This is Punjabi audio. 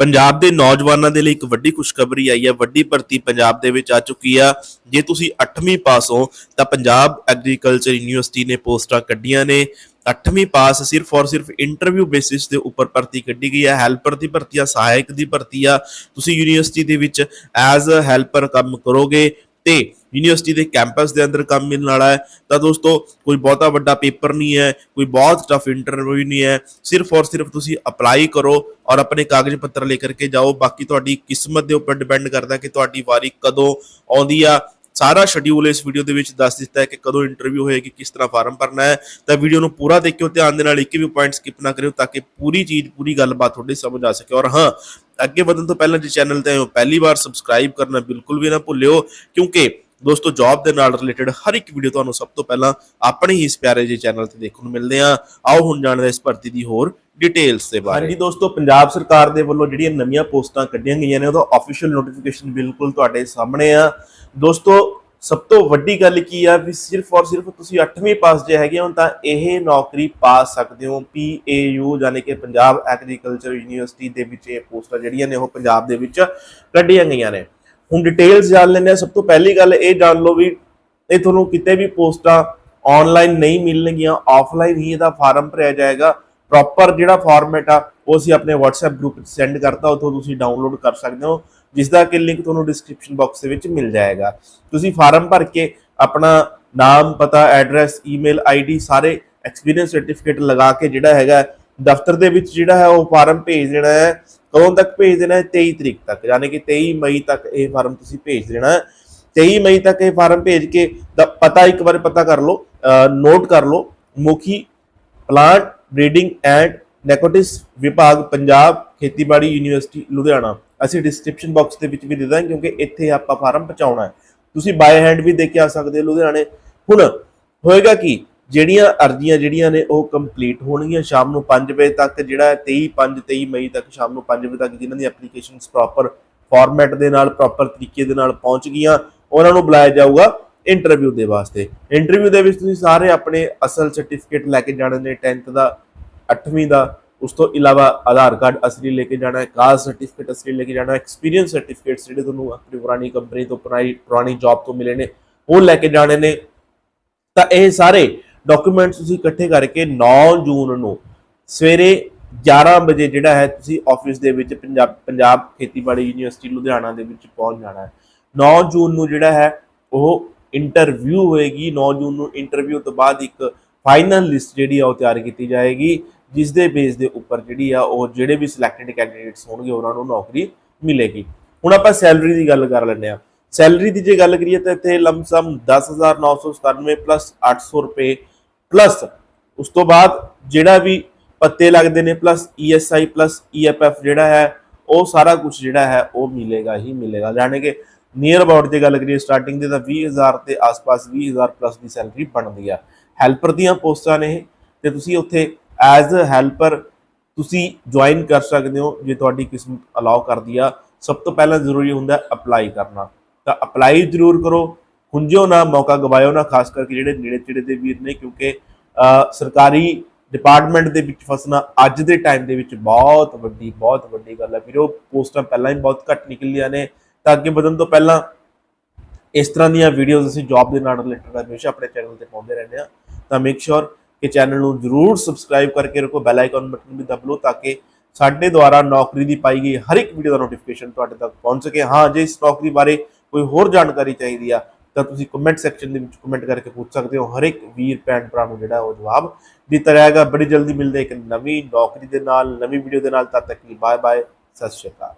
ਪੰਜਾਬ ਦੇ ਨੌਜਵਾਨਾਂ ਦੇ ਲਈ ਇੱਕ ਵੱਡੀ ਖੁਸ਼ਖਬਰੀ ਆਈ ਹੈ, ਵੱਡੀ ਭਰਤੀ ਪੰਜਾਬ ਦੇ ਵਿੱਚ ਆ ਚੁੱਕੀ ਆ। ਜੇ ਤੁਸੀਂ 8ਵੀਂ ਪਾਸ ਹੋ, ਤਾਂ ਪੰਜਾਬ ਐਗਰੀਕਲਚਰ ਯੂਨੀਵਰਸਿਟੀ ਨੇ ਪੋਸਟਾਂ ਕੱਢੀਆਂ ਨੇ। 8ਵੀਂ ਪਾਸ ਸਿਰਫ ਔਰ ਸਿਰਫ ਇੰਟਰਵਿਊ ਬੇਸਿਸ ਦੇ ਉੱਪਰ ਭਰਤੀ ਕੱਢੀ ਗਈ ਹੈ। ਹੈਲਪਰ ਦੀ ਭਰਤੀ ਆ, ਸਹਾਇਕ ਦੀ ਭਰਤੀ ਆ। ਤੁਸੀਂ ਯੂਨੀਵਰਸਿਟੀ ਦੇ ਵਿੱਚ ਐਜ਼ ਅ ਹੈਲਪਰ ਕੰਮ ਕਰੋਗੇ ਤੇ ਯੂਨੀਵਰਸਿਟੀ ਦੇ ਕੈਂਪਸ ਦੇ ਅੰਦਰ ਕੰਮ ਮਿਲਣ ਵਾਲਾ ਹੈ। ਤਾਂ ਦੋਸਤੋ, ਕੋਈ ਬਹੁਤਾ ਵੱਡਾ ਪੇਪਰ ਨਹੀਂ ਹੈ, ਕੋਈ ਬਹੁਤ ਟਫ ਇੰਟਰਵਿਊ ਨਹੀਂ ਹੈ। ਸਿਰਫ ਔਰ ਸਿਰਫ ਤੁਸੀਂ ਅਪਲਾਈ ਕਰੋ ਔਰ ਆਪਣੇ ਕਾਗਜ਼ ਪੱਤਰ ਲੈ ਕਰਕੇ ਜਾਓ। ਬਾਕੀ ਤੁਹਾਡੀ ਕਿਸਮਤ ਦੇ ਉੱਪਰ ਡਿਪੈਂਡ ਕਰਦਾ ਕਿ ਤੁਹਾਡੀ ਵਾਰੀ ਕਦੋਂ ਆਉਂਦੀ ਆ। ਸਾਰਾ ਸ਼ਡਿਊਲ ਇਸ ਵੀਡੀਓ ਦੇ ਵਿੱਚ ਦੱਸ ਦਿੱਤਾ ਹੈ ਕਿ ਕਦੋਂ ਇੰਟਰਵਿਊ ਹੋਏਗੀ, ਕਿਸ ਤਰ੍ਹਾਂ ਫਾਰਮ ਭਰਨਾ ਹੈ। ਤਾਂ ਵੀਡੀਓ ਨੂੰ ਪੂਰਾ ਦੇਖਿਓ, ਧਿਆਨ ਦੇ ਨਾਲ ਇੱਕ ਵੀ ਪੁਆਇੰਟ ਸਕਿਪ ਨਾ ਕਰਿਓ ਤਾਂ ਕਿ ਪੂਰੀ ਚੀਜ਼, ਪੂਰੀ ਗੱਲਬਾਤ ਤੁਹਾਡੀ ਸਮਝ ਆ ਸਕੇ। ਔਰ ਹਾਂ, ਅੱਗੇ ਵਧਣ ਤੋਂ ਪਹਿਲਾਂ ਜੇ ਚੈਨਲ ਤੇ ਆਏ ਹੋ, ਪਹਿਲੀ ਵਾਰ ਸਬਸਕ੍ਰਾਈਬ ਕਰਨਾ ਬਿਲਕੁਲ ਵੀ ਨਾ ਭੁੱਲਿਓ, ਕਿਉਂਕਿ ਦੋਸਤੋ ਜੌਬ ਦੇ ਨਾਲ ਰਿਲੇਟਡ ਹਰ ਇੱਕ ਵੀਡੀਓ ਤੁਹਾਨੂੰ ਸਭ ਤੋਂ ਪਹਿਲਾਂ ਆਪਣੇ ਹੀ ਇਸ ਪਿਆਰੇ ਜਿਹੇ ਚੈਨਲ ਤੇ ਦੇਖਣ ਨੂੰ ਮਿਲਦੇ ਆ ਆਓ ਹੁਣ ਜਾਣਦੇ ਇਸ ਭਰਤੀ ਦੀ ਹੋਰ ਡਿਟੇਲਸ ਦੇ ਬਾਰੇ। ਹਾਂਜੀ ਦੋਸਤੋ, ਪੰਜਾਬ ਸਰਕਾਰ ਦੇ ਵੱਲੋਂ ਜਿਹੜੀਆਂ ਨਵੀਆਂ ਪੋਸਟਾਂ ਕੱਢੀਆਂ ਗਈਆਂ ਨੇ, ਉਹਦਾ ਅਫੀਸ਼ੀਅਲ ਨੋਟੀਫਿਕੇਸ਼ਨ ਬਿਲਕੁਲ ਤੁਹਾਡੇ ਸਾਹਮਣੇ ਆ। ਦੋਸਤੋ, ਸਭ ਤੋਂ ਵੱਡੀ ਗੱਲ ਕੀ ਆ ਵੀ ਸਿਰਫ ਔਰ ਸਿਰਫ ਤੁਸੀਂ 8ਵੀਂ ਪਾਸ ਜੇ ਹੈਗੇ ਹੋ, ਤਾਂ ਇਹ ਨੌਕਰੀ ਪਾ ਸਕਦੇ ਹੋ। PAU ਯਾਨੀ ਕਿ ਪੰਜਾਬ ਐਗਰੀਕਲਚਰ ਯੂਨੀਵਰਸਿਟੀ ਦੇ ਵਿੱਚ ਇਹ ਪੋਸਟਾਂ ਜਿਹੜੀਆਂ ਨੇ, ਉਹ ਪੰਜਾਬ ਦੇ ਵਿੱਚ ਕੱਢੀਆਂ ਗਈਆਂ ਨੇ। ਹੁਣ ਡਿਟੇਲਸ ਜਾਣ ਲੈਂਦੇ ਆ ਸਭ ਤੋਂ ਪਹਿਲੀ ਗੱਲ ਇਹ ਜਾਣ ਲਓ ਵੀ ਇਹ ਤੁਹਾਨੂੰ ਕਿਤੇ ਵੀ ਪੋਸਟਾਂ ਆਨਲਾਈਨ ਨਹੀਂ ਮਿਲਣਗੀਆਂ ਆਫਲਾਈਨ ਹੀ ਇਹਦਾ ਫਾਰਮ ਭਰਿਆ ਜਾਏਗਾ। ਪ੍ਰੋਪਰ ਜਿਹੜਾ ਫਾਰਮੈਟ ਆ, ਉਹ ਅਸੀਂ ਆਪਣੇ WhatsApp ਗਰੁੱਪ ਵਿੱਚ ਸੈਂਡ ਕਰਤਾ, ਉਥੋਂ ਤੁਸੀਂ ਡਾਊਨਲੋਡ ਕਰ ਸਕਦੇ ਹੋ ਜਿਸ ਦਾ ਕਿ ਲਿੰਕ ਤੁਹਾਨੂੰ ਡਿਸਕ੍ਰਿਪਸ਼ਨ ਬਾਕਸ ਦੇ ਵਿੱਚ ਮਿਲ ਜਾਏਗਾ। ਤੁਸੀਂ ਫਾਰਮ ਭਰ ਕੇ ਆਪਣਾ ਨਾਮ, ਪਤਾ ਐਡਰੈਸ ਈਮੇਲ ਆਈਡੀ ਸਾਰੇ ਐਕਸਪੀਰੀਅੰਸ ਸਰਟੀਫਿਕੇਟ ਲਗਾ ਕੇ ਜਿਹੜਾ ਹੈਗਾ, ਦਫ਼ਤਰ ਦੇ ਵਿੱਚ ਜਿਹੜਾ ਹੈ ਉਹ ਫਾਰਮ ਭੇਜ ਦੇਣਾ ਹੈ। ਕਦੋਂ ਤੱਕ ਭੇਜ ਦੇਣਾ ਹੈ? 23 ਤਰੀਕ ਤੱਕ। ਯਾਨੀ ਕਿ 23 ਮਈ ਤੱਕ ਇਹ ਫਾਰਮ ਤੁਸੀਂ ਭੇਜ ਦੇਣਾ ਹੈ। 23 ਮਈ ਤੱਕ ਇਹ ਫਾਰਮ ਭੇਜ ਕੇ ਦਾ ਪਤਾ ਇੱਕ ਵਾਰ ਪਤਾ ਕਰ ਲਓ ਨੋਟ ਕਰ ਲਓ। ਮੁਖੀ ਪਲਾਂਟ ਬਰੀਡਿੰਗ ਐਂਡ ਨੈਕੋਟਿਸ ਵਿਭਾਗ, ਪੰਜਾਬ, ਖੇਤੀਬਾੜੀ ਯੂਨੀਵਰਸਿਟੀ, ਲੁਧਿਆਣਾ। ਅਸੀਂ ਡਿਸਕ੍ਰਿਪਸ਼ਨ ਬਾਕਸ ਦੇ ਵਿੱਚ ਵੀ ਦੇ ਦਾਂਗੇ ਕਿਉਂਕਿ ਇੱਥੇ ਆਪਾਂ ਫਾਰਮ ਪਹੁੰਚਾਉਣਾ ਹੈ। ਤੁਸੀਂ ਬਾਏ ਹੈਂਡ ਵੀ ਦੇ ਕੇ ਆ ਸਕਦੇ ਹੋ ਲੁਧਿਆਣੇ। ਹੁਣ ਹੋਏਗਾ ਕੀ? ਜਿਹੜੀਆਂ ਅਰਜ਼ੀਆਂ ਜਿਹੜੀਆਂ ਨੇ ਉਹ ਕੰਪਲੀਟ ਹੋਣਗੀਆਂ ਸ਼ਾਮ ਨੂੰ 5 ਵਜੇ ਤੱਕ ਜਿਹੜਾ ਹੈ 23 5 23 ਮਈ ਤੱਕ ਸ਼ਾਮ ਨੂੰ 5 ਵਜੇ ਤੱਕ ਜਿਨ੍ਹਾਂ ਦੀ ਐਪਲੀਕੇਸ਼ਨਸ ਪ੍ਰੋਪਰ ਫਾਰਮੈਟ ਦੇ ਨਾਲ ਪ੍ਰੋਪਰ ਤਰੀਕੇ ਦੇ ਨਾਲ ਪਹੁੰਚ ਗਈਆਂ, ਉਹਨਾਂ ਨੂੰ ਬੁਲਾਇਆ ਜਾਊਗਾ ਇੰਟਰਵਿਊ ਦੇ ਵਾਸਤੇ। ਇੰਟਰਵਿਊ ਦੇ ਵਿੱਚ ਤੁਸੀਂ ਸਾਰੇ ਆਪਣੇ ਅਸਲ ਸਰਟੀਫਿਕੇਟ ਲੈ ਕੇ ਜਾਣੇ ਨੇ 10th ਦਾ 8ਵੀਂ ਦਾ, ਉਸ ਤੋਂ ਇਲਾਵਾ ਆਧਾਰ ਕਾਰਡ ਅਸਲੀ ਲੈ ਕੇ ਜਾਣਾ ਹੈ ਕਾਸਟ ਸਰਟੀਫਿਕੇਟ ਅਸਲੀ ਲੈ ਕੇ ਜਾਣਾ ਹੈ ਐਕਸਪੀਰੀਅੰਸ ਸਰਟੀਫਿਕੇਟ ਜਿਹੜੇ ਤੁਹਾਨੂੰ ਆਪਣੀ ਪੁਰਾਣੀ ਕੰਪਨੀ ਤੋਂ, ਪੁਰਾਣੀ ਪੁਰਾਣੀ ਜੌਬ ਤੋਂ ਮਿਲੇ ਨੇ, ਉਹ ਲੈ ਕੇ ਜਾਣੇ ਨੇ। ਤਾਂ ਇਹ ਸਾਰੇ ਡਾਕੂਮੈਂਟਸ ਤੁਸੀਂ ਇਕੱਠੇ ਕਰਕੇ 9 ਜੂਨ ਨੂੰ ਸਵੇਰੇ 11 ਵਜੇ ਜਿਹੜਾ ਹੈ ਤੁਸੀਂ ਆਫਿਸ ਦੇ ਵਿੱਚ ਪੰਜਾਬ ਪੰਜਾਬ ਖੇਤੀਬਾੜੀ ਯੂਨੀਵਰਸਿਟੀ ਲੁਧਿਆਣਾ ਦੇ ਵਿੱਚ ਪਹੁੰਚ ਜਾਣਾ ਹੈ। 9 ਜੂਨ ਨੂੰ ਜਿਹੜਾ ਹੈ ਉਹ ਇੰਟਰਵਿਊ ਹੋਏਗੀ। 9 ਜੂਨ ਨੂੰ ਇੰਟਰਵਿਊ ਤੋਂ ਬਾਅਦ ਇੱਕ ਫਾਈਨਲ ਲਿਸਟ ਜਿਹੜੀ ਆ ਉਹ ਤਿਆਰ ਕੀਤੀ ਜਾਏਗੀ, ਜਿਸ ਦੇ ਬੇਸ ਦੇ ਉੱਪਰ ਜਿਹੜੀ ਆ ਉਹ ਜਿਹੜੇ ਵੀ ਸਿਲੈਕਟਡ ਕੈਂਡੀਡੇਟਸ ਹੋਣਗੇ ਉਹਨਾਂ ਨੂੰ ਨੌਕਰੀ ਮਿਲੇਗੀ। ਹੁਣ ਆਪਾਂ ਸੈਲਰੀ ਦੀ ਗੱਲ ਕਰ ਲੈਂਦੇ ਆ ਸੈਲਰੀ ਦੀ ਜੇ ਗੱਲ ਕਰੀਏ ਤਾਂ ਇੱਥੇ ਲਮਸਮ 10997 ਪਲੱਸ 800 ਰੁਪਏ ਪਲੱਸ ਉਸ ਤੋਂ ਬਾਅਦ ਜਿਹੜਾ ਵੀ ਪੱਤੇ ਲੱਗਦੇ ਨੇ ਪਲੱਸ ਈਐਸਆਈ ਪਲੱਸ ਈਐਫਐਫ ਜਿਹੜਾ ਹੈ, ਉਹ ਸਾਰਾ ਕੁਝ ਜਿਹੜਾ ਹੈ, ਉਹ ਮਿਲੇਗਾ ਹੀ ਮਿਲੇਗਾ। ਜਾਣੇ ਕਿ ਨੀਅਰ ਅਬਾਊਟ ਜੇ ਗੱਲ ਕਰੀਏ ਸਟਾਰਟਿੰਗ ਦੇ ਤਾਂ 20000 ਤੇ ਆਸ-ਪਾਸ 20000 ਪਲੱਸ ਦੀ ਸੈਲਰੀ ਬਣਦੀ ਆ। ਹੈਲਪਰ ਦੀਆਂ ਪੋਸਟਾਂ ਨੇ ਇਹ, ਤੇ ਤੁਸੀਂ ਉੱਥੇ ਐਜ਼ ਅ ਹੈਲਪਰ ਤੁਸੀਂ ਜੁਆਇਨ ਕਰ ਸਕਦੇ ਹੋ, ਜੇ ਤੁਹਾਡੀ ਕਿਸਮਤ ਅਲਾਉ ਕਰਦੀ ਆ। ਸਭ ਤੋਂ ਪਹਿਲਾਂ ਜ਼ਰੂਰੀ ਹੁੰਦਾ ਅਪਲਾਈ ਕਰਨਾ। ਤਾਂ ਅਪਲਾਈ ਜ਼ਰੂਰ ਕਰੋ ਹੁੰਜੋ ਨਾ, ਮੌਕਾ ਗਵਾਇਓ ਨਾ, ਖਾਸ ਕਰਕੇ ਜਿਹੜੇ ਨੇੜੇ ਤੇੜੇ ਦੇ ਵੀਰ ਨੇ, ਕਿਉਂਕਿ ਸਰਕਾਰੀ ਡਿਪਾਰਟਮੈਂਟ ਦੇ ਵਿੱਚ ਫਸਣਾ ਅੱਜ ਦੇ ਟਾਈਮ ਦੇ ਵਿੱਚ ਬਹੁਤ ਵੱਡੀ ਬਹੁਤ ਵੱਡੀ ਗੱਲ ਹੈ। ਵੀਰੋ, ਪੋਸਟਾਂ ਪਹਿਲਾਂ ਹੀ ਬਹੁਤ ਘੱਟ ਨਿਕਲੀਆਂ ਨੇ। ਤਾਂ ਅੱਗੇ ਵਧਣ ਤੋਂ ਪਹਿਲਾਂ ਇਸ ਤਰ੍ਹਾਂ ਦੀਆਂ ਵੀਡੀਓਜ਼ ਅਸੀਂ ਜੌਬ ਦੇ ਨਾਲ ਰਿਲੇਟਡ ਹਮੇਸ਼ਾ ਆਪਣੇ ਚੈਨਲ ਤੇ ਪਾਉਂਦੇ ਰਹਿੰਦੇ ਆ ਤਾਂ ਮੇਕ ਸ਼ੋਰ ਕਿ ਚੈਨਲ ਨੂੰ ਜਰੂਰ ਸਬਸਕ੍ਰਾਈਬ ਕਰਕੇ ਰੱਖੋ ਬੈਲ ਆਈਕਨ ਬਟਨ ਵੀ ਦਬ ਲਓ, ਤਾਂ ਕਿ ਸਾਡੇ ਦੁਆਰਾ ਨੌਕਰੀ ਦੀ ਪਾਈ ਗਈ ਹਰ ਇੱਕ ਵੀਡੀਓ ਦਾ ਨੋਟੀਫਿਕੇਸ਼ਨ ਤੁਹਾਡੇ ਤੱਕ ਪਹੁੰਚ ਸਕੇ। ਹਾਂ, ਜੇ ਇਸ ਨੌਕਰੀ ਬਾਰੇ ਕੋਈ ਹੋਰ ਜਾਣਕਾਰੀ ਚਾਹੀਦੀ ਆ ਤਾਂ ਤੁਸੀਂ ਕਮੈਂਟ ਸੈਕਸ਼ਨ ਦੇ ਵਿੱਚ ਕਮੈਂਟ ਕਰਕੇ ਪੁੱਛ ਸਕਦੇ ਹੋ। ਹਰ ਇੱਕ ਵੀਰ, ਭੈਣ ਭਰਾ ਨੂੰ ਜਿਹੜਾ ਉਹ ਜਵਾਬ ਦਿੱਤਾ ਜਾਏਗਾ। ਬੜੀ ਜਲਦੀ ਮਿਲਦੇ ਇੱਕ ਨਵੀਂ ਨੌਕਰੀ ਦੇ ਨਾਲ, ਨਵੀਂ ਵੀਡੀਓ ਦੇ ਨਾਲ। ਤਦ ਤੱਕ ਲਈ ਬਾਏ ਬਾਏ ਸਤਿ ਸ਼੍ਰੀ ਅਕਾਲ।